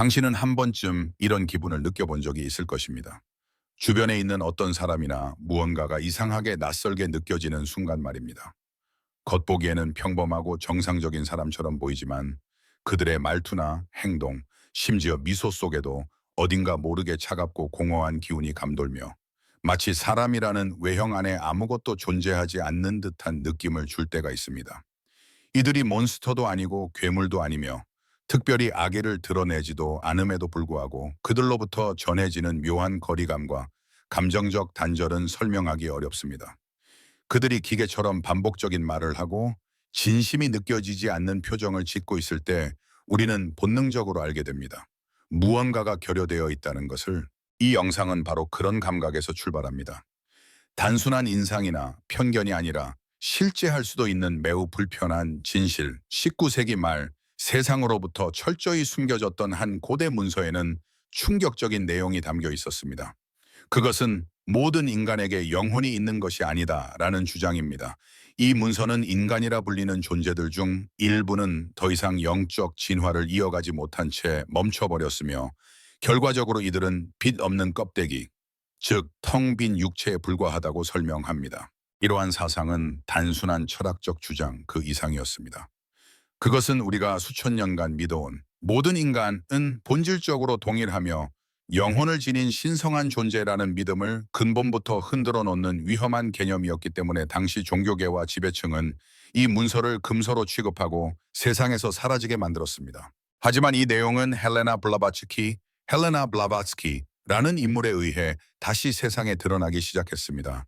당신은 한 번쯤 이런 기분을 느껴본 적이 있을 것입니다. 주변에 있는 어떤 사람이나 무언가가 이상하게 낯설게 느껴지는 순간 말입니다. 겉보기에는 평범하고 정상적인 사람처럼 보이지만 그들의 말투나 행동, 심지어 미소 속에도 어딘가 모르게 차갑고 공허한 기운이 감돌며 마치 사람이라는 외형 안에 아무것도 존재하지 않는 듯한 느낌을 줄 때가 있습니다. 이들이 몬스터도 아니고 괴물도 아니며 특별히 악의를 드러내지도 않음에도 불구하고 그들로부터 전해지는 묘한 거리감과 감정적 단절은 설명하기 어렵습니다. 그들이 기계처럼 반복적인 말을 하고 진심이 느껴지지 않는 표정을 짓고 있을 때 우리는 본능적으로 알게 됩니다. 무언가가 결여되어 있다는 것을 이 영상은 바로 그런 감각에서 출발합니다. 단순한 인상이나 편견이 아니라 실제 할 수도 있는 매우 불편한 진실, 19세기 말 세상으로부터 철저히 숨겨졌던 한 고대 문서에는 충격적인 내용이 담겨 있었습니다. 그것은 모든 인간에게 영혼이 있는 것이 아니다 라는 주장입니다. 이 문서는 인간이라 불리는 존재들 중 일부는 더 이상 영적 진화를 이어가지 못한 채 멈춰버렸으며 결과적으로 이들은 빛 없는 껍데기, 즉 텅 빈 육체에 불과하다고 설명합니다. 이러한 사상은 단순한 철학적 주장 그 이상이었습니다. 그것은 우리가 수천 년간 믿어온 모든 인간은 본질적으로 동일하며 영혼을 지닌 신성한 존재라는 믿음을 근본부터 흔들어 놓는 위험한 개념이었기 때문에 당시 종교계와 지배층은 이 문서를 금서로 취급하고 세상에서 사라지게 만들었습니다. 하지만 이 내용은 헬레나 블라바츠키, 헬레나 블라바츠키라는 인물에 의해 다시 세상에 드러나기 시작했습니다.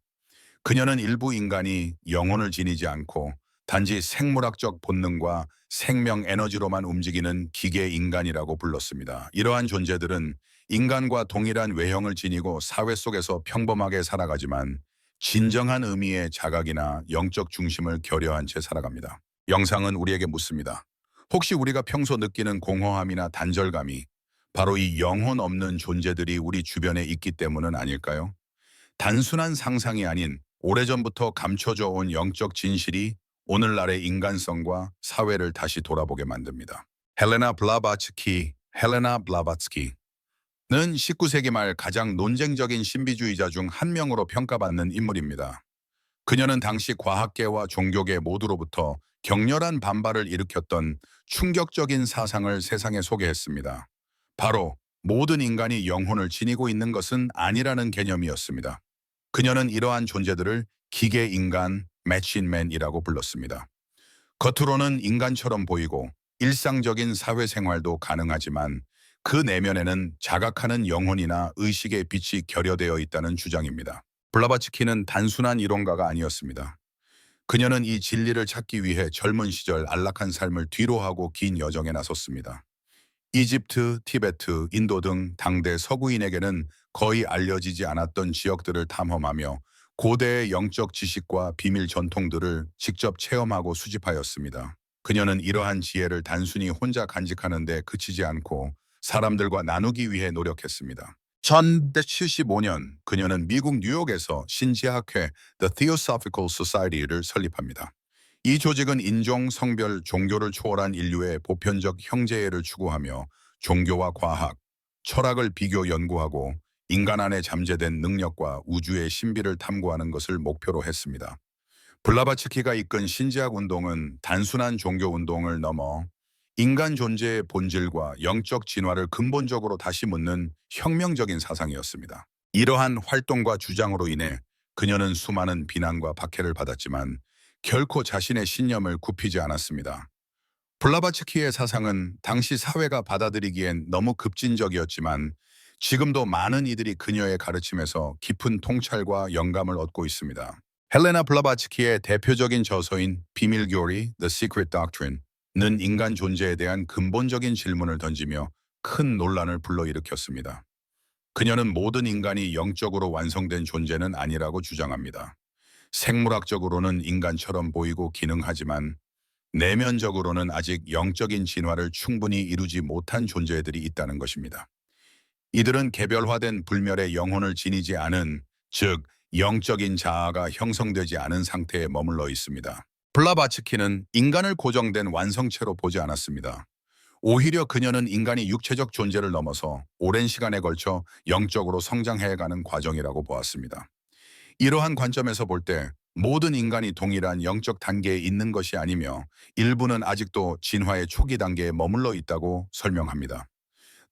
그녀는 일부 인간이 영혼을 지니지 않고 단지 생물학적 본능과 생명 에너지로만 움직이는 기계 인간이라고 불렀습니다. 이러한 존재들은 인간과 동일한 외형을 지니고 사회 속에서 평범하게 살아가지만 진정한 의미의 자각이나 영적 중심을 결여한 채 살아갑니다. 영상은 우리에게 묻습니다. 혹시 우리가 평소 느끼는 공허함이나 단절감이 바로 이 영혼 없는 존재들이 우리 주변에 있기 때문은 아닐까요? 단순한 상상이 아닌 오래전부터 감춰져 온 영적 진실이 오늘날의 인간성과 사회를 다시 돌아보게 만듭니다. 헬레나 블라바츠키, 헬레나 블라바츠키 는 19세기 말 가장 논쟁적인 신비주의자 중 한 명으로 평가받는 인물입니다. 그녀는 당시 과학계와 종교계 모두로부터 격렬한 반발을 일으켰던 충격적인 사상을 세상에 소개했습니다. 바로 모든 인간이 영혼을 지니고 있는 것은 아니라는 개념이었습니다. 그녀는 이러한 존재들을 기계 인간, 매친맨이라고 불렀습니다. 겉으로는 인간처럼 보이고 일상적인 사회생활도 가능하지만 그 내면에는 자각하는 영혼이나 의식의 빛이 결여되어 있다는 주장입니다. 블라바츠키는 단순한 이론가가 아니었습니다. 그녀는 이 진리를 찾기 위해 젊은 시절 안락한 삶을 뒤로하고 긴 여정에 나섰습니다. 이집트, 티베트, 인도 등 당대 서구인에게는 거의 알려지지 않았던 지역들을 탐험하며 고대의 영적 지식과 비밀 전통들을 직접 체험하고 수집하였습니다. 그녀는 이러한 지혜를 단순히 혼자 간직하는 데 그치지 않고 사람들과 나누기 위해 노력했습니다. 1975년 그녀는 미국 뉴욕에서 신지학회 The Theosophical Society를 설립합니다. 이 조직은 인종, 성별, 종교를 초월한 인류의 보편적 형제애를 추구하며 종교와 과학, 철학을 비교 연구하고 인간 안에 잠재된 능력과 우주의 신비를 탐구하는 것을 목표로 했습니다. 블라바츠키가 이끈 신지학 운동은 단순한 종교 운동을 넘어 인간 존재의 본질과 영적 진화를 근본적으로 다시 묻는 혁명적인 사상이었습니다. 이러한 활동과 주장으로 인해 그녀는 수많은 비난과 박해를 받았지만 결코 자신의 신념을 굽히지 않았습니다. 블라바츠키의 사상은 당시 사회가 받아들이기엔 너무 급진적이었지만 지금도 많은 이들이 그녀의 가르침에서 깊은 통찰과 영감을 얻고 있습니다. 헬레나 블라바츠키의 대표적인 저서인 비밀교리 The Secret Doctrine 는 인간 존재에 대한 근본적인 질문을 던지며 큰 논란을 불러일으켰습니다. 그녀는 모든 인간이 영적으로 완성된 존재는 아니라고 주장합니다. 생물학적으로는 인간처럼 보이고 기능하지만 내면적으로는 아직 영적인 진화를 충분히 이루지 못한 존재들이 있다는 것입니다. 이들은 개별화된 불멸의 영혼을 지니지 않은, 즉 영적인 자아가 형성되지 않은 상태에 머물러 있습니다. 블라바츠키는 인간을 고정된 완성체로 보지 않았습니다. 오히려 그녀는 인간이 육체적 존재를 넘어서 오랜 시간에 걸쳐 영적으로 성장해가는 과정이라고 보았습니다. 이러한 관점에서 볼 때 모든 인간이 동일한 영적 단계에 있는 것이 아니며 일부는 아직도 진화의 초기 단계에 머물러 있다고 설명합니다.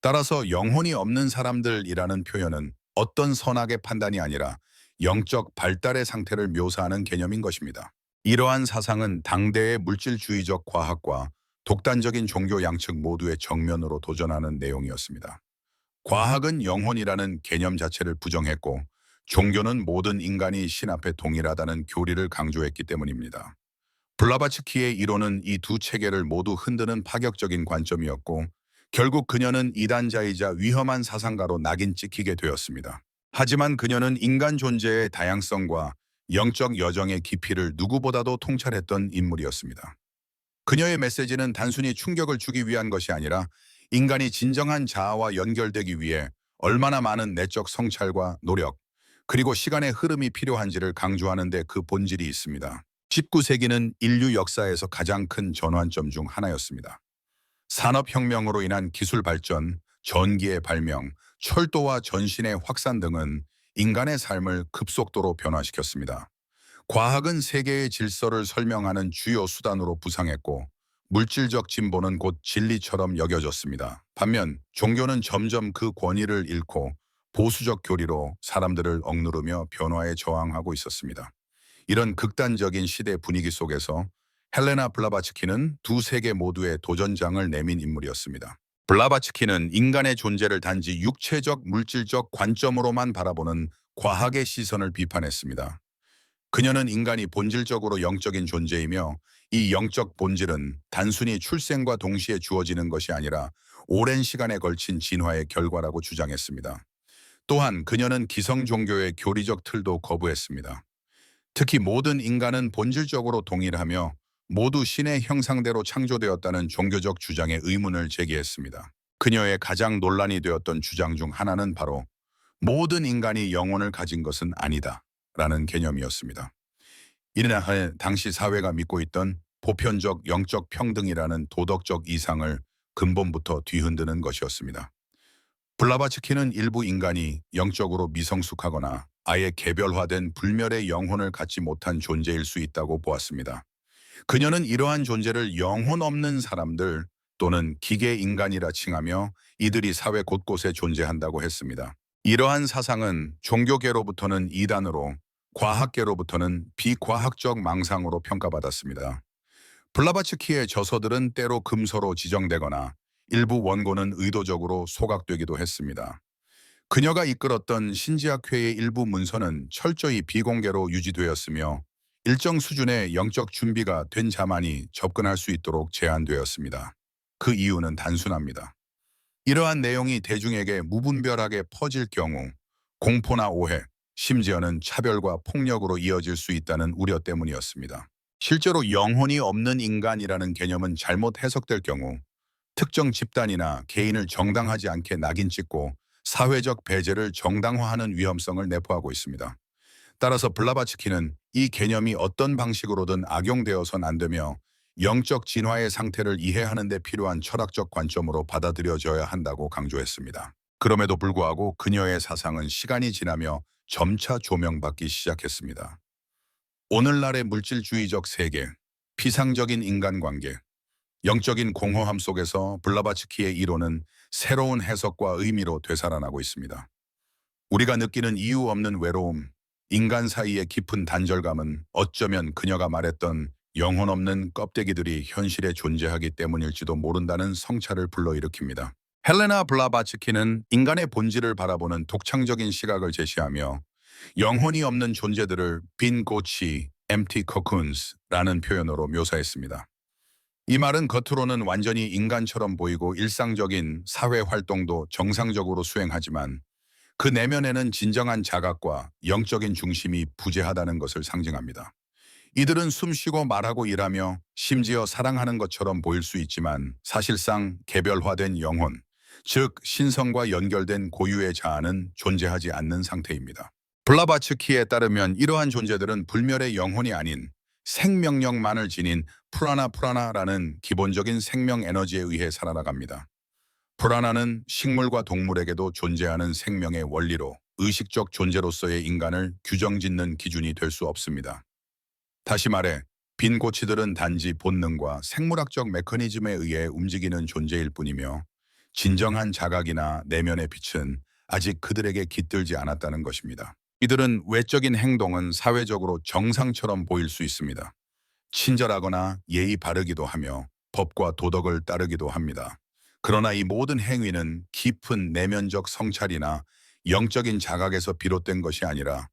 따라서 영혼이 없는 사람들이라는 표현은 어떤 선악의 판단이 아니라 영적 발달의 상태를 묘사하는 개념인 것입니다. 이러한 사상은 당대의 물질주의적 과학과 독단적인 종교 양측 모두의 정면으로 도전하는 내용이었습니다. 과학은 영혼이라는 개념 자체를 부정했고 종교는 모든 인간이 신 앞에 동일하다는 교리를 강조했기 때문입니다. 블라바츠키의 이론은 이 두 체계를 모두 흔드는 파격적인 관점이었고 결국 그녀는 이단자이자 위험한 사상가로 낙인 찍히게 되었습니다. 하지만 그녀는 인간 존재의 다양성과 영적 여정의 깊이를 누구보다도 통찰했던 인물이었습니다. 그녀의 메시지는 단순히 충격을 주기 위한 것이 아니라 인간이 진정한 자아와 연결되기 위해 얼마나 많은 내적 성찰과 노력, 그리고 시간의 흐름이 필요한지를 강조하는 데 그 본질이 있습니다. 19세기는 인류 역사에서 가장 큰 전환점 중 하나였습니다. 산업혁명으로 인한 기술 발전, 전기의 발명, 철도와 전신의 확산 등은 인간의 삶을 급속도로 변화시켰습니다. 과학은 세계의 질서를 설명하는 주요 수단으로 부상했고 물질적 진보는 곧 진리처럼 여겨졌습니다. 반면 종교는 점점 그 권위를 잃고 보수적 교리로 사람들을 억누르며 변화에 저항하고 있었습니다. 이런 극단적인 시대 분위기 속에서 헬레나 블라바츠키는 두 세계 모두의 도전장을 내민 인물이었습니다. 블라바츠키는 인간의 존재를 단지 육체적 물질적 관점으로만 바라보는 과학의 시선을 비판했습니다. 그녀는 인간이 본질적으로 영적인 존재이며 이 영적 본질은 단순히 출생과 동시에 주어지는 것이 아니라 오랜 시간에 걸친 진화의 결과라고 주장했습니다. 또한 그녀는 기성 종교의 교리적 틀도 거부했습니다. 특히 모든 인간은 본질적으로 동일하며 모두 신의 형상대로 창조되었다는 종교적 주장에 의문을 제기했습니다. 그녀의 가장 논란이 되었던 주장 중 하나는 바로 모든 인간이 영혼을 가진 것은 아니다 라는 개념이었습니다. 이는 당시 사회가 믿고 있던 보편적 영적 평등이라는 도덕적 이상을 근본부터 뒤흔드는 것이었습니다. 블라바츠키는 일부 인간이 영적으로 미성숙하거나 아예 개별화된 불멸의 영혼을 갖지 못한 존재일 수 있다고 보았습니다. 그녀는 이러한 존재를 영혼 없는 사람들 또는 기계 인간이라 칭하며 이들이 사회 곳곳에 존재한다고 했습니다. 이러한 사상은 종교계로부터는 이단으로 과학계로부터는 비과학적 망상으로 평가받았습니다. 블라바츠키의 저서들은 때로 금서로 지정되거나 일부 원고는 의도적으로 소각되기도 했습니다. 그녀가 이끌었던 신지학회의 일부 문서는 철저히 비공개로 유지되었으며 일정 수준의 영적 준비가 된 자만이 접근할 수 있도록 제한되었습니다. 그 이유는 단순합니다. 이러한 내용이 대중에게 무분별하게 퍼질 경우 공포나 오해, 심지어는 차별과 폭력으로 이어질 수 있다는 우려 때문이었습니다. 실제로 영혼이 없는 인간이라는 개념은 잘못 해석될 경우 특정 집단이나 개인을 정당하지 않게 낙인 찍고 사회적 배제를 정당화하는 위험성을 내포하고 있습니다. 따라서 블라바츠키는 이 개념이 어떤 방식으로든 악용되어선 안 되며 영적 진화의 상태를 이해하는 데 필요한 철학적 관점으로 받아들여져야 한다고 강조했습니다. 그럼에도 불구하고 그녀의 사상은 시간이 지나며 점차 조명받기 시작했습니다. 오늘날의 물질주의적 세계, 피상적인 인간관계, 영적인 공허함 속에서 블라바츠키의 이론은 새로운 해석과 의미로 되살아나고 있습니다. 우리가 느끼는 이유 없는 외로움, 인간 사이의 깊은 단절감은 어쩌면 그녀가 말했던 영혼 없는 껍데기들이 현실에 존재하기 때문일지도 모른다는 성찰을 불러일으킵니다. 헬레나 블라바츠키는 인간의 본질을 바라보는 독창적인 시각을 제시하며 영혼이 없는 존재들을 빈 고치, empty cocoons라는 표현으로 묘사했습니다. 이 말은 겉으로는 완전히 인간처럼 보이고 일상적인 사회 활동도 정상적으로 수행하지만 그 내면에는 진정한 자각과 영적인 중심이 부재하다는 것을 상징합니다. 이들은 숨쉬고 말하고 일하며 심지어 사랑하는 것처럼 보일 수 있지만 사실상 개별화된 영혼, 즉 신성과 연결된 고유의 자아는 존재하지 않는 상태입니다. 블라바츠키에 따르면 이러한 존재들은 불멸의 영혼이 아닌 생명력만을 지닌 프라나 프라나라는 기본적인 생명 에너지에 의해 살아나갑니다. 프라나는 식물과 동물에게도 존재하는 생명의 원리로 의식적 존재로서의 인간을 규정짓는 기준이 될 수 없습니다. 다시 말해 빈 고치들은 단지 본능과 생물학적 메커니즘에 의해 움직이는 존재일 뿐이며 진정한 자각이나 내면의 빛은 아직 그들에게 깃들지 않았다는 것입니다. 이들은 외적인 행동은 사회적으로 정상처럼 보일 수 있습니다. 친절하거나 예의 바르기도 하며 법과 도덕을 따르기도 합니다. 그러나 이 모든 행위는 깊은 내면적 성찰이나 영적인 자각에서 비롯된 것이 아니라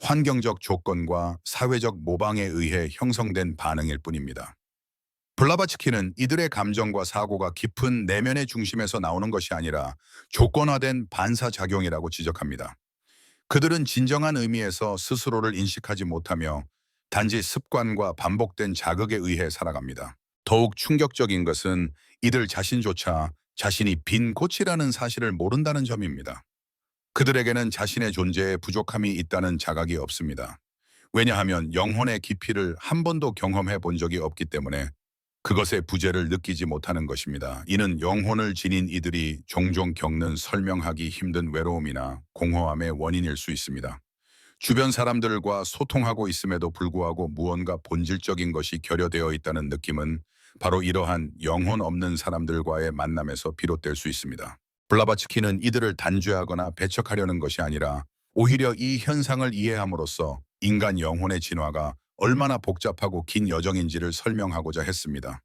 환경적 조건과 사회적 모방에 의해 형성된 반응일 뿐입니다. 블라바츠키는 이들의 감정과 사고가 깊은 내면의 중심에서 나오는 것이 아니라 조건화된 반사작용이라고 지적합니다. 그들은 진정한 의미에서 스스로를 인식하지 못하며 단지 습관과 반복된 자극에 의해 살아갑니다. 더욱 충격적인 것은 이들 자신조차 자신이 빈 고치라는 사실을 모른다는 점입니다. 그들에게는 자신의 존재에 부족함이 있다는 자각이 없습니다. 왜냐하면 영혼의 깊이를 한 번도 경험해 본 적이 없기 때문에 그것의 부재를 느끼지 못하는 것입니다. 이는 영혼을 지닌 이들이 종종 겪는 설명하기 힘든 외로움이나 공허함의 원인일 수 있습니다. 주변 사람들과 소통하고 있음에도 불구하고 무언가 본질적인 것이 결여되어 있다는 느낌은 바로 이러한 영혼 없는 사람들과의 만남에서 비롯될 수 있습니다. 블라바츠키는 이들을 단죄하거나 배척하려는 것이 아니라 오히려 이 현상을 이해함으로써 인간 영혼의 진화가 얼마나 복잡하고 긴 여정인지를 설명하고자 했습니다.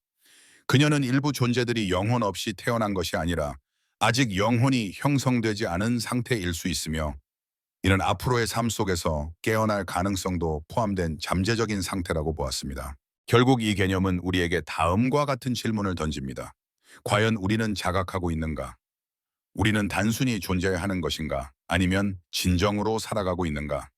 그녀는 일부 존재들이 영혼 없이 태어난 것이 아니라 아직 영혼이 형성되지 않은 상태일 수 있으며 이는 앞으로의 삶 속에서 깨어날 가능성도 포함된 잠재적인 상태라고 보았습니다. 결국 이 개념은 우리에게 다음과 같은 질문을 던집니다. 과연 우리는 자각하고 있는가? 우리는 단순히 존재하는 것인가? 아니면 진정으로 살아가고 있는가?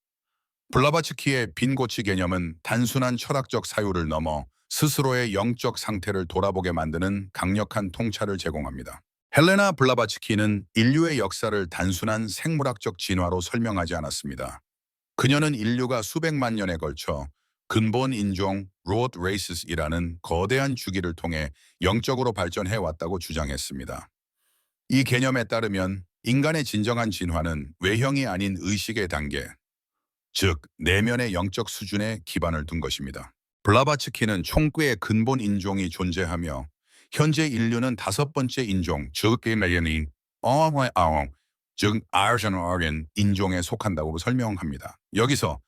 블라바츠키의 빈고치 개념은 단순한 철학적 사유를 넘어 스스로의 영적 상태를 돌아보게 만드는 강력한 통찰을 제공합니다. 헬레나 블라바츠키는 인류의 역사를 단순한 생물학적 진화로 설명하지 않았습니다. 그녀는 인류가 수백만 년에 걸쳐 근본 인종 로드 레이스이라는 거대한 주기를 통해 영적으로 발전해 왔다고 주장했습니다. 이 개념에 따르면 인간의 진정한 진화는 외형이 아닌 의식의 단계, 즉 내면의 영적 수준에 기반을 둔 것입니다. 블라바츠키는 총구의 근본 인종이 존재하며 현재 인류는 다섯 번째 인종, 즉 메연이 어와아옹, 즉 아르전어린 인종에 속한다고 설명합니다. 여기서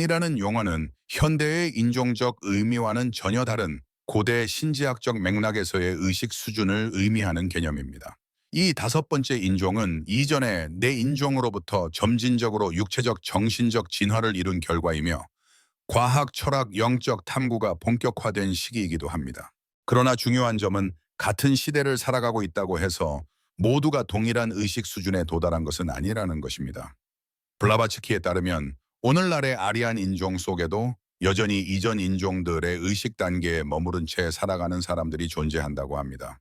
이라는 용어는 현대의 인종적 의미와는 전혀 다른 고대 신지학적 맥락에서의 의식 수준을 의미하는 개념입니다. 이 다섯 번째 인종은 이전에 내 인종으로부터 점진적으로 육체적 정신적 진화를 이룬 결과이며 과학, 철학, 영적 탐구가 본격화된 시기이기도 합니다. 그러나 중요한 점은 같은 시대를 살아가고 있다고 해서 모두가 동일한 의식 수준에 도달한 것은 아니라는 것입니다. 블라바츠키에 따르면 오늘날의 아리안 인종 속에도 여전히 이전 인종들의 의식 단계에 머무른 채 살아가는 사람들이 존재한다고 합니다.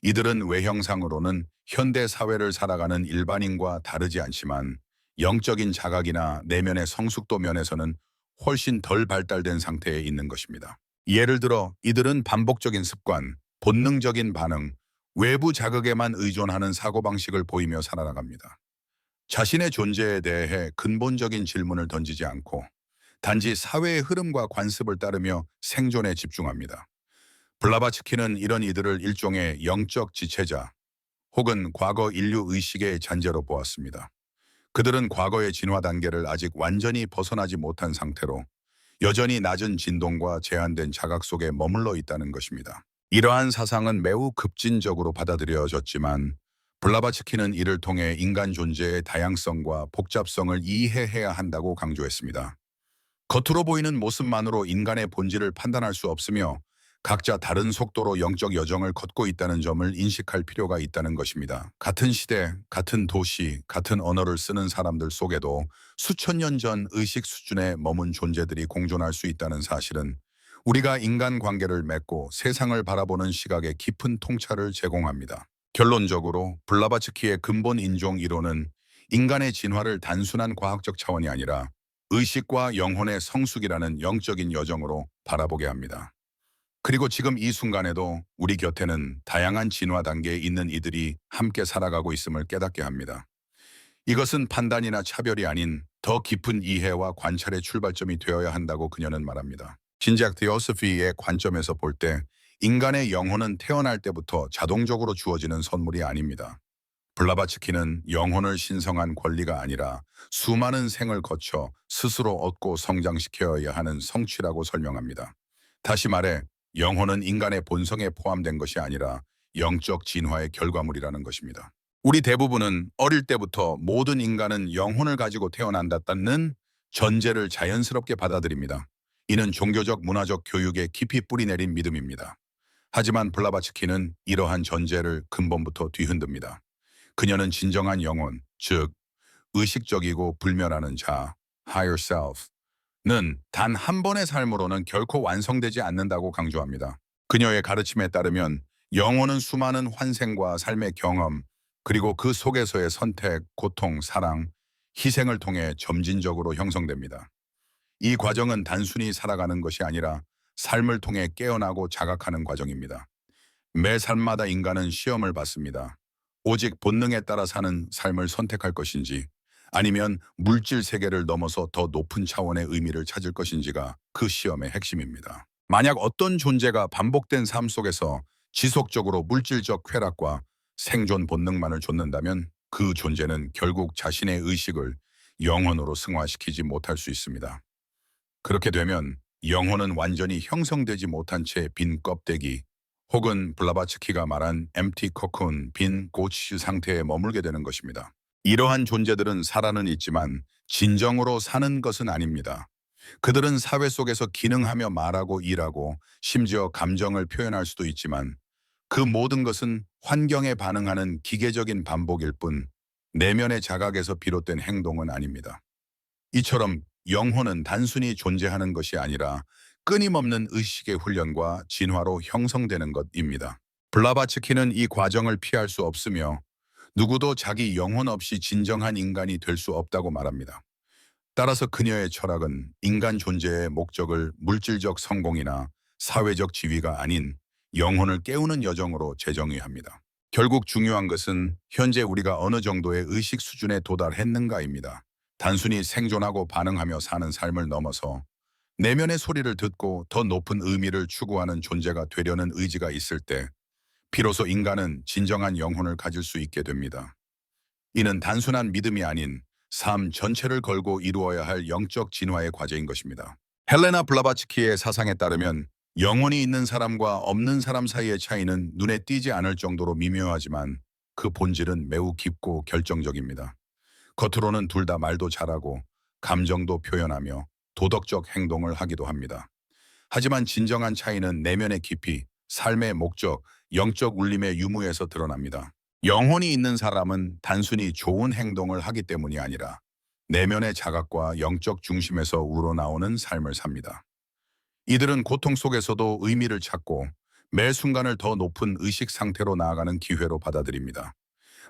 이들은 외형상으로는 현대 사회를 살아가는 일반인과 다르지 않지만 영적인 자각이나 내면의 성숙도 면에서는 훨씬 덜 발달된 상태에 있는 것입니다. 예를 들어 이들은 반복적인 습관, 본능적인 반응, 외부 자극에만 의존하는 사고방식을 보이며 살아나갑니다. 자신의 존재에 대해 근본적인 질문을 던지지 않고 단지 사회의 흐름과 관습을 따르며 생존에 집중합니다. 블라바츠키는 이런 이들을 일종의 영적 지체자 혹은 과거 인류 의식의 잔재로 보았습니다. 그들은 과거의 진화 단계를 아직 완전히 벗어나지 못한 상태로 여전히 낮은 진동과 제한된 자각 속에 머물러 있다는 것입니다. 이러한 사상은 매우 급진적으로 받아들여졌지만 블라바츠키는 이를 통해 인간 존재의 다양성과 복잡성을 이해해야 한다고 강조했습니다. 겉으로 보이는 모습만으로 인간의 본질을 판단할 수 없으며 각자 다른 속도로 영적 여정을 걷고 있다는 점을 인식할 필요가 있다는 것입니다. 같은 시대, 같은 도시, 같은 언어를 쓰는 사람들 속에도 수천 년 전 의식 수준에 머문 존재들이 공존할 수 있다는 사실은 우리가 인간 관계를 맺고 세상을 바라보는 시각에 깊은 통찰을 제공합니다. 결론적으로 블라바츠키의 근본 인종 이론은 인간의 진화를 단순한 과학적 차원이 아니라 의식과 영혼의 성숙이라는 영적인 여정으로 바라보게 합니다. 그리고 지금 이 순간에도 우리 곁에는 다양한 진화 단계에 있는 이들이 함께 살아가고 있음을 깨닫게 합니다. 이것은 판단이나 차별이 아닌 더 깊은 이해와 관찰의 출발점이 되어야 한다고 그녀는 말합니다. 신작 디오스피의 관점에서 볼 때 인간의 영혼은 태어날 때부터 자동적으로 주어지는 선물이 아닙니다. 블라바츠키는 영혼을 신성한 권리가 아니라 수많은 생을 거쳐 스스로 얻고 성장시켜야 하는 성취라고 설명합니다. 다시 말해 영혼은 인간의 본성에 포함된 것이 아니라 영적 진화의 결과물이라는 것입니다. 우리 대부분은 어릴 때부터 모든 인간은 영혼을 가지고 태어난다는 전제를 자연스럽게 받아들입니다. 이는 종교적 문화적 교육에 깊이 뿌리내린 믿음입니다. 하지만 블라바츠키는 이러한 전제를 근본부터 뒤흔듭니다. 그녀는 진정한 영혼, 즉 의식적이고 불멸하는 자, higher self는 단 한 번의 삶으로는 결코 완성되지 않는다고 강조합니다. 그녀의 가르침에 따르면 영혼은 수많은 환생과 삶의 경험, 그리고 그 속에서의 선택, 고통, 사랑, 희생을 통해 점진적으로 형성됩니다. 이 과정은 단순히 살아가는 것이 아니라 삶을 통해 깨어나고 자각하는 과정입니다. 매 삶마다 인간은 시험을 받습니다. 오직 본능에 따라 사는 삶을 선택할 것인지 아니면 물질 세계를 넘어서 더 높은 차원의 의미를 찾을 것인지가 그 시험의 핵심입니다. 만약 어떤 존재가 반복된 삶 속에서 지속적으로 물질적 쾌락과 생존 본능만을 좇는다면 그 존재는 결국 자신의 의식을 영혼으로 승화시키지 못할 수 있습니다. 그렇게 되면 영혼은 완전히 형성되지 못한 채 빈 껍데기 혹은 블라바츠키가 말한 empty cocoon, 빈 고치 상태에 머물게 되는 것입니다. 이러한 존재들은 살아는 있지만 진정으로 사는 것은 아닙니다. 그들은 사회 속에서 기능하며 말하고 일하고 심지어 감정을 표현할 수도 있지만 그 모든 것은 환경에 반응하는 기계적인 반복일 뿐 내면의 자각에서 비롯된 행동은 아닙니다. 이처럼 영혼은 단순히 존재하는 것이 아니라 끊임없는 의식의 훈련과 진화로 형성되는 것입니다. 블라바츠키는 이 과정을 피할 수 없으며 누구도 자기 영혼 없이 진정한 인간이 될 수 없다고 말합니다. 따라서 그녀의 철학은 인간 존재의 목적을 물질적 성공이나 사회적 지위가 아닌 영혼을 깨우는 여정으로 재정의합니다. 결국 중요한 것은 현재 우리가 어느 정도의 의식 수준에 도달했는가입니다. 단순히 생존하고 반응하며 사는 삶을 넘어서 내면의 소리를 듣고 더 높은 의미를 추구하는 존재가 되려는 의지가 있을 때 비로소 인간은 진정한 영혼을 가질 수 있게 됩니다. 이는 단순한 믿음이 아닌 삶 전체를 걸고 이루어야 할 영적 진화의 과제인 것입니다. 헬레나 블라바츠키의 사상에 따르면 영혼이 있는 사람과 없는 사람 사이의 차이는 눈에 띄지 않을 정도로 미묘하지만 그 본질은 매우 깊고 결정적입니다. 겉으로는 둘 다 말도 잘하고 감정도 표현하며 도덕적 행동을 하기도 합니다. 하지만 진정한 차이는 내면의 깊이, 삶의 목적, 영적 울림의 유무에서 드러납니다. 영혼이 있는 사람은 단순히 좋은 행동을 하기 때문이 아니라 내면의 자각과 영적 중심에서 우러나오는 삶을 삽니다. 이들은 고통 속에서도 의미를 찾고 매 순간을 더 높은 의식 상태로 나아가는 기회로 받아들입니다.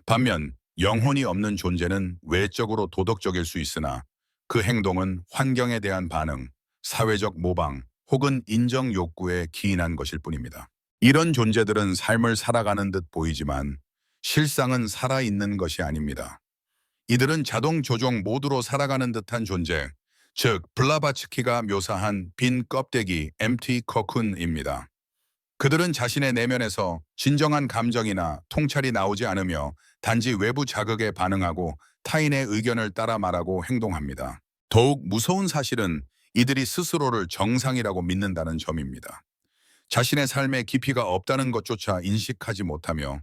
반면 영혼이 없는 존재는 외적으로 도덕적일 수 있으나 그 행동은 환경에 대한 반응, 사회적 모방 혹은 인정 욕구에 기인한 것일 뿐입니다. 이런 존재들은 삶을 살아가는 듯 보이지만 실상은 살아있는 것이 아닙니다. 이들은 자동 조종 모드로 살아가는 듯한 존재, 즉 블라바츠키가 묘사한 빈 껍데기 empty cocoon입니다. 그들은 자신의 내면에서 진정한 감정이나 통찰이 나오지 않으며 단지 외부 자극에 반응하고 타인의 의견을 따라 말하고 행동합니다. 더욱 무서운 사실은 이들이 스스로를 정상이라고 믿는다는 점입니다. 자신의 삶에 깊이가 없다는 것조차 인식하지 못하며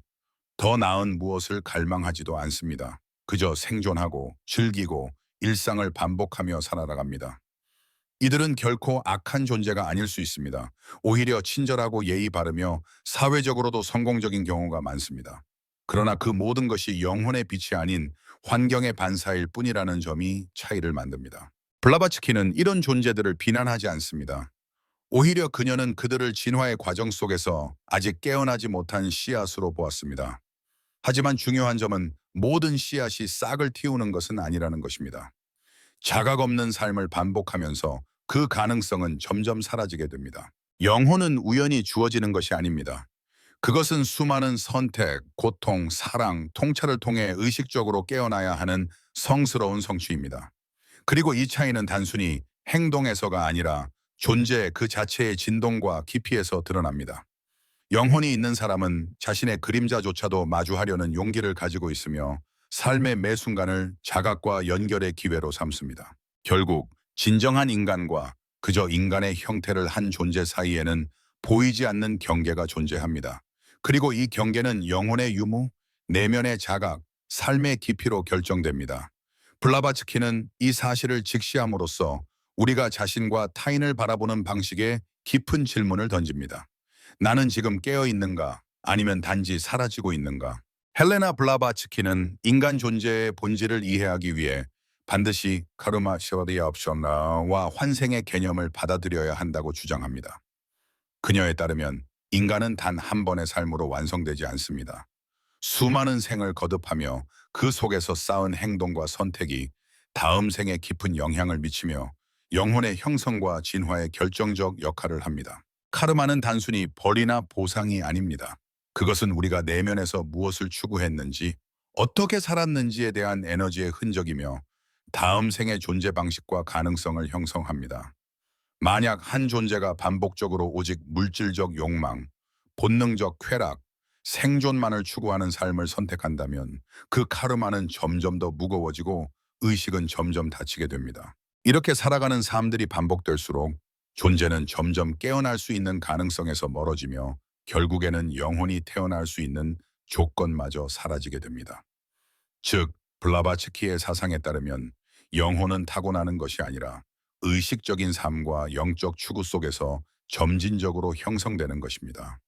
더 나은 무엇을 갈망하지도 않습니다. 그저 생존하고 즐기고 일상을 반복하며 살아나갑니다. 이들은 결코 악한 존재가 아닐 수 있습니다. 오히려 친절하고 예의 바르며 사회적으로도 성공적인 경우가 많습니다. 그러나 그 모든 것이 영혼의 빛이 아닌 환경의 반사일 뿐이라는 점이 차이를 만듭니다. 블라바츠키는 이런 존재들을 비난하지 않습니다. 오히려 그녀는 그들을 진화의 과정 속에서 아직 깨어나지 못한 씨앗으로 보았습니다. 하지만 중요한 점은 모든 씨앗이 싹을 틔우는 것은 아니라는 것입니다. 자각 없는 삶을 반복하면서 그 가능성은 점점 사라지게 됩니다. 영혼은 우연히 주어지는 것이 아닙니다. 그것은 수많은 선택, 고통, 사랑, 통찰을 통해 의식적으로 깨어나야 하는 성스러운 성취입니다. 그리고 이 차이는 단순히 행동에서가 아니라 존재 그 자체의 진동과 깊이에서 드러납니다. 영혼이 있는 사람은 자신의 그림자조차도 마주하려는 용기를 가지고 있으며 삶의 매 순간을 자각과 연결의 기회로 삼습니다. 결국 진정한 인간과 그저 인간의 형태를 한 존재 사이에는 보이지 않는 경계가 존재합니다. 그리고 이 경계는 영혼의 유무, 내면의 자각, 삶의 깊이로 결정됩니다. 블라바츠키는 이 사실을 직시함으로써 우리가 자신과 타인을 바라보는 방식에 깊은 질문을 던집니다. 나는 지금 깨어 있는가? 아니면 단지 사라지고 있는가? 헬레나 블라바츠키는 인간 존재의 본질을 이해하기 위해 반드시 카르마 시어디 옵션과 환생의 개념을 받아들여야 한다고 주장합니다. 그녀에 따르면 인간은 단 한 번의 삶으로 완성되지 않습니다. 수많은 생을 거듭하며 그 속에서 쌓은 행동과 선택이 다음 생에 깊은 영향을 미치며 영혼의 형성과 진화에 결정적 역할을 합니다. 카르마는 단순히 벌이나 보상이 아닙니다. 그것은 우리가 내면에서 무엇을 추구했는지, 어떻게 살았는지에 대한 에너지의 흔적이며 다음 생의 존재 방식과 가능성을 형성합니다. 만약 한 존재가 반복적으로 오직 물질적 욕망, 본능적 쾌락, 생존만을 추구하는 삶을 선택한다면 그 카르마는 점점 더 무거워지고 의식은 점점 닫히게 됩니다. 이렇게 살아가는 삶들이 반복될수록 존재는 점점 깨어날 수 있는 가능성에서 멀어지며 결국에는 영혼이 태어날 수 있는 조건마저 사라지게 됩니다. 즉, 블라바츠키의 사상에 따르면 영혼은 타고나는 것이 아니라 의식적인 삶과 영적 추구 속에서 점진적으로 형성되는 것입니다.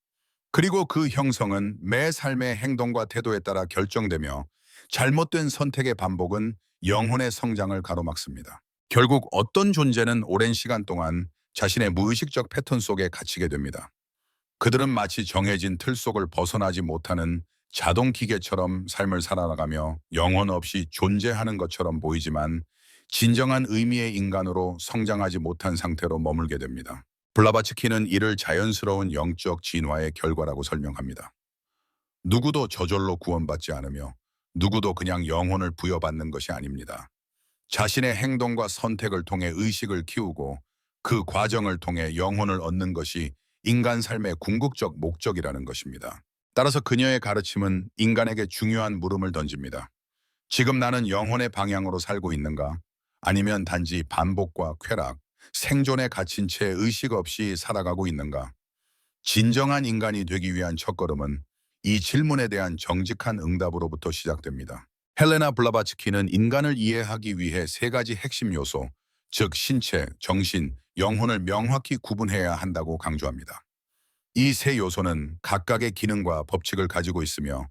그리고 그 형성은 매 삶의 행동과 태도에 따라 결정되며 잘못된 선택의 반복은 영혼의 성장을 가로막습니다. 결국 어떤 존재는 오랜 시간 동안 자신의 무의식적 패턴 속에 갇히게 됩니다. 그들은 마치 정해진 틀 속을 벗어나지 못하는 자동 기계처럼 삶을 살아나가며 영혼 없이 존재하는 것처럼 보이지만 진정한 의미의 인간으로 성장하지 못한 상태로 머물게 됩니다. 블라바츠키는 이를 자연스러운 영적 진화의 결과라고 설명합니다. 누구도 저절로 구원받지 않으며 누구도 그냥 영혼을 부여받는 것이 아닙니다. 자신의 행동과 선택을 통해 의식을 키우고 그 과정을 통해 영혼을 얻는 것이 인간 삶의 궁극적 목적이라는 것입니다. 따라서 그녀의 가르침은 인간에게 중요한 물음을 던집니다. 지금 나는 영혼의 방향으로 살고 있는가? 아니면 단지 반복과 쾌락, 생존에 갇힌 채 의식 없이 살아가고 있는가? 진정한 인간이 되기 위한 첫걸음은 이 질문에 대한 정직한 응답으로부터 시작됩니다. 헬레나 블라바츠키는 인간을 이해하기 위해 세 가지 핵심 요소, 즉 신체, 정신, 영혼을 명확히 구분해야 한다고 강조합니다. 이 세 요소는 각각의 기능과 법칙을 가지고 있으며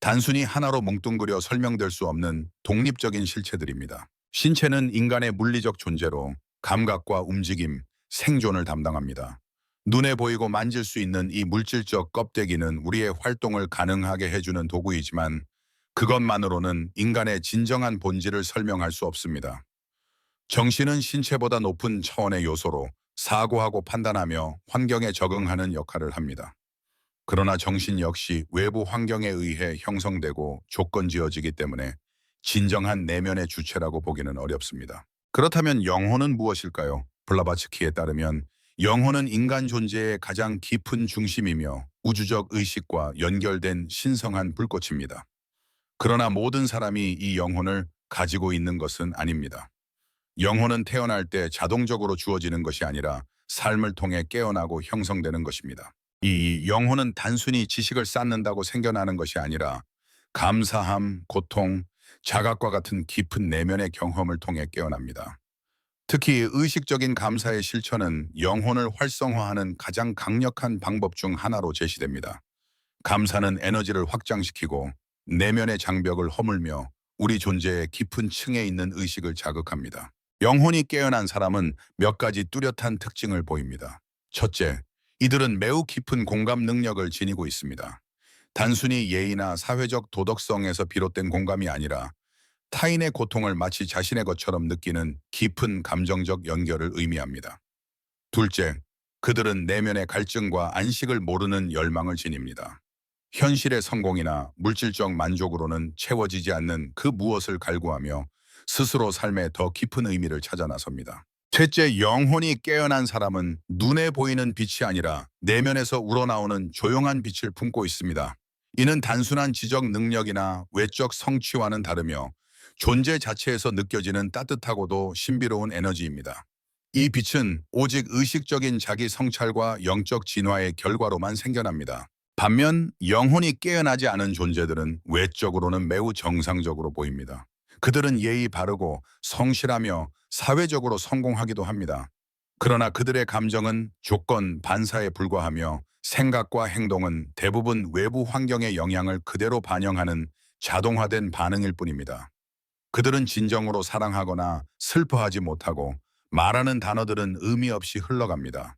단순히 하나로 뭉뚱그려 설명될 수 없는 독립적인 실체들입니다. 신체는 인간의 물리적 존재로 감각과 움직임, 생존을 담당합니다. 눈에 보이고 만질 수 있는 이 물질적 껍데기는 우리의 활동을 가능하게 해주는 도구이지만 그것만으로는 인간의 진정한 본질을 설명할 수 없습니다. 정신은 신체보다 높은 차원의 요소로 사고하고 판단하며 환경에 적응하는 역할을 합니다. 그러나 정신 역시 외부 환경에 의해 형성되고 조건 지어지기 때문에 진정한 내면의 주체라고 보기는 어렵습니다. 그렇다면 영혼은 무엇일까요? 블라바츠키에 따르면 영혼은 인간 존재의 가장 깊은 중심이며 우주적 의식과 연결된 신성한 불꽃입니다. 그러나 모든 사람이 이 영혼을 가지고 있는 것은 아닙니다. 영혼은 태어날 때 자동적으로 주어지는 것이 아니라 삶을 통해 깨어나고 형성되는 것입니다. 이 영혼은 단순히 지식을 쌓는다고 생겨나는 것이 아니라 감사함, 고통, 자각과 같은 깊은 내면의 경험을 통해 깨어납니다. 특히 의식적인 감사의 실천은 영혼을 활성화하는 가장 강력한 방법 중 하나로 제시됩니다. 감사는 에너지를 확장시키고 내면의 장벽을 허물며 우리 존재의 깊은 층에 있는 의식을 자극합니다. 영혼이 깨어난 사람은 몇 가지 뚜렷한 특징을 보입니다. 첫째, 이들은 매우 깊은 공감 능력을 지니고 있습니다. 단순히 예의나 사회적 도덕성에서 비롯된 공감이 아니라 타인의 고통을 마치 자신의 것처럼 느끼는 깊은 감정적 연결을 의미합니다. 둘째, 그들은 내면의 갈증과 안식을 모르는 열망을 지닙니다. 현실의 성공이나 물질적 만족으로는 채워지지 않는 그 무엇을 갈구하며 스스로 삶에 더 깊은 의미를 찾아 나섭니다. 셋째, 영혼이 깨어난 사람은 눈에 보이는 빛이 아니라 내면에서 우러나오는 조용한 빛을 품고 있습니다. 이는 단순한 지적 능력이나 외적 성취와는 다르며 존재 자체에서 느껴지는 따뜻하고도 신비로운 에너지입니다. 이 빛은 오직 의식적인 자기 성찰과 영적 진화의 결과로만 생겨납니다. 반면 영혼이 깨어나지 않은 존재들은 외적으로는 매우 정상적으로 보입니다. 그들은 예의 바르고 성실하며 사회적으로 성공하기도 합니다. 그러나 그들의 감정은 조건 반사에 불과하며 생각과 행동은 대부분 외부 환경의 영향을 그대로 반영하는 자동화된 반응일 뿐입니다. 그들은 진정으로 사랑하거나 슬퍼하지 못하고 말하는 단어들은 의미 없이 흘러갑니다.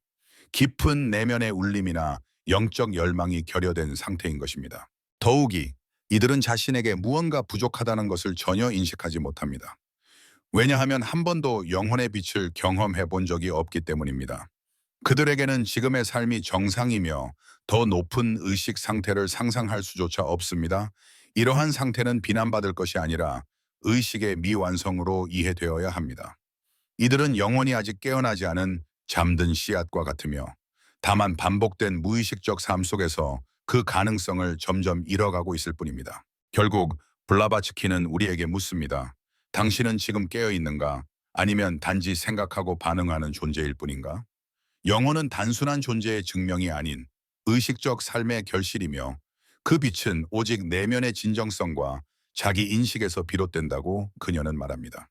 깊은 내면의 울림이나 영적 열망이 결여된 상태인 것입니다. 더욱이 이들은 자신에게 무언가 부족하다는 것을 전혀 인식하지 못합니다. 왜냐하면 한 번도 영혼의 빛을 경험해 본 적이 없기 때문입니다. 그들에게는 지금의 삶이 정상이며 더 높은 의식 상태를 상상할 수조차 없습니다. 이러한 상태는 비난받을 것이 아니라 의식의 미완성으로 이해되어야 합니다. 이들은 영혼이 아직 깨어나지 않은 잠든 씨앗과 같으며 다만 반복된 무의식적 삶 속에서 그 가능성을 점점 잃어가고 있을 뿐입니다. 결국 블라바츠키는 우리에게 묻습니다. 당신은 지금 깨어 있는가? 아니면 단지 생각하고 반응하는 존재일 뿐인가? 영혼은 단순한 존재의 증명이 아닌 의식적 삶의 결실이며 그 빛은 오직 내면의 진정성과 자기 인식에서 비롯된다고 그녀는 말합니다.